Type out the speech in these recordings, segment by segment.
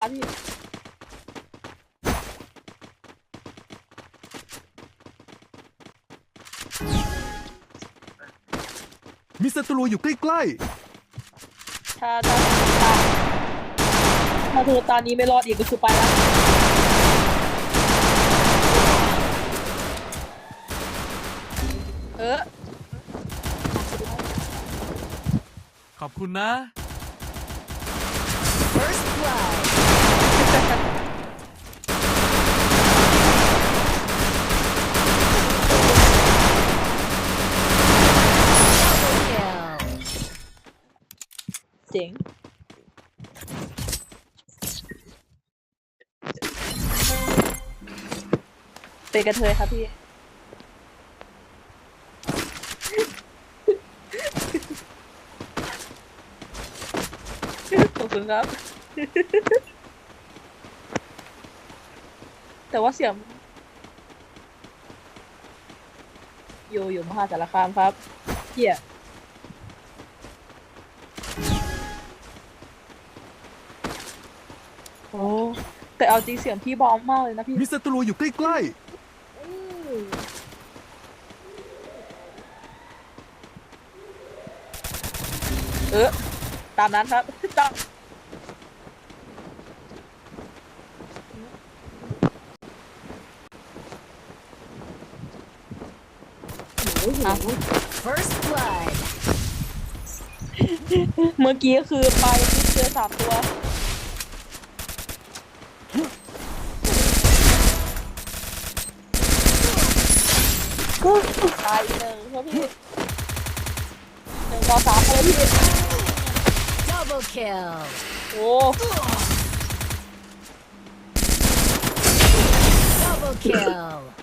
พี่มีศัตรูอยู่ใกล้ถ้าถ้าถ้าเธอตานี้ไม่รอดอีกก็คือไปแล้วเออขอบคุณนะ First blood. เจ๋งเป็นกระเทยครับพี่ ขอบคุณครับ แต่ว่าเสียง อยู่อยู่มหาสารคามครับเฮียโอ้แต่เอาจริงเสียงพี่บอมมากเลยนะพี่ๆมีศัตรูอยู่ใกล้เออตามนั้นครับตาม First blood. เมื่อกี้คือไปเจอสามตัว ตายอีกหนึ่งครับพี่หนึ่งต่อสามเลยพี่ Double kill. โอ้ Double kill.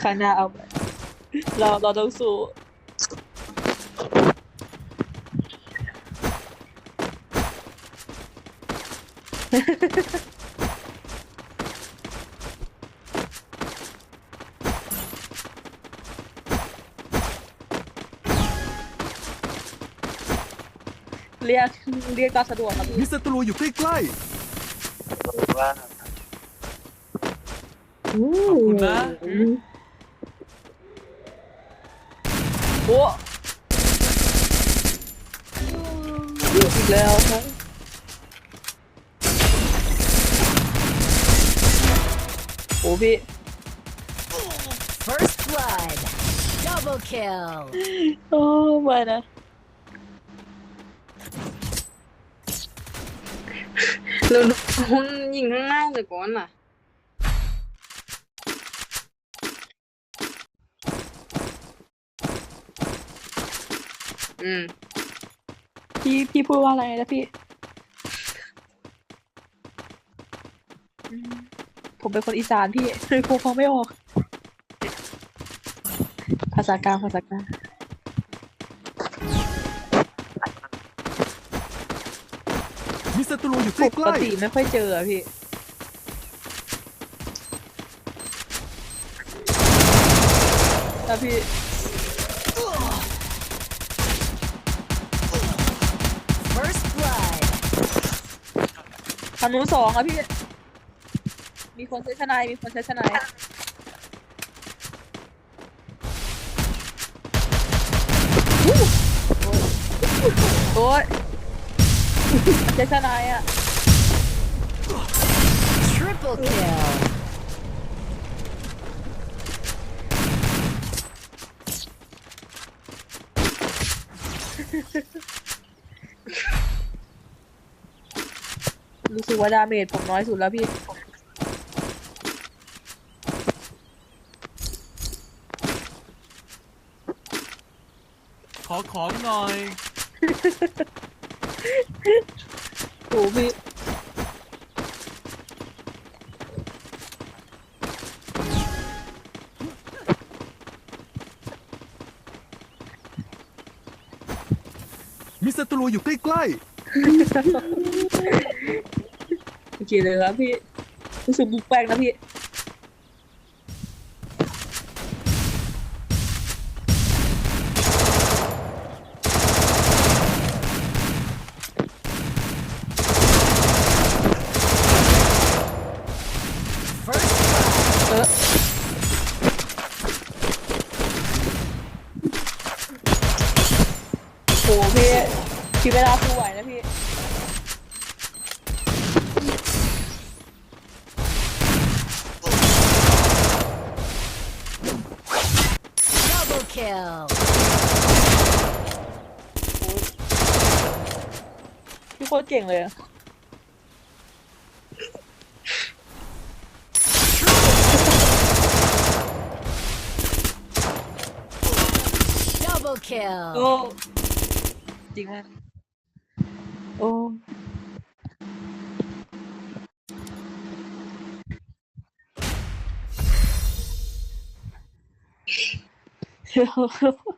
ข้างหน้าเอาไปเราเราต้องสู้เรียกเรียกตามสะดวกครับมีศัตรูอยู่ใกล้ ขอบคุณนะโอ้อีกแล้วครับโอ้พี่ First blood. Double kill. โอ้ไม่นะเราคุณยิงข้างหน้าเลยก่อนน่ะ อืมพี่พี่พูดว่าอะไรนะพี่อืมผมเป็นคนอีสานพี่เลยคงฟังไม่ออก ภาษากลางภาษากลางๆมีศัตรูอยู่ใกปกล้ติไม่ค่อยเจออะพี่ แล้วพี่ ทางนู้นสองอะพี่ มีคนใช้ชนายมีคนใช้ชนายโอ้ยใช้ชนายอะ Triple kill. รู้สึกว่าดาเมจผมน้อยสุดแล้วพี่ขอของหน่อยโอ้พี่ๆมีศัตรูอยู่ใกล้ โอเคเลยครับพี่ รู้สึกบุกแปลงนะพี่ เออ โหพี่พี่ไม่น่าพูดอะ kill. พี่โคตรเก่งเลยอะ Double โอ้ kill. จริงมาก 呵呵呵。